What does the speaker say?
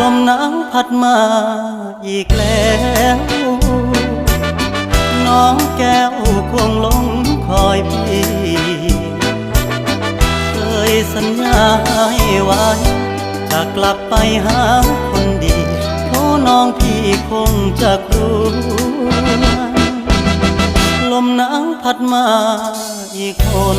ลมหนาวพัดมาอีกแล้ว น้องแก้วคงหลงคอยพี่ เคยสัญญาให้ไว้ จะกลับไปหาคนดีโทน้องพี่คงจะกลัวลมหนาวพัดมาอีกคน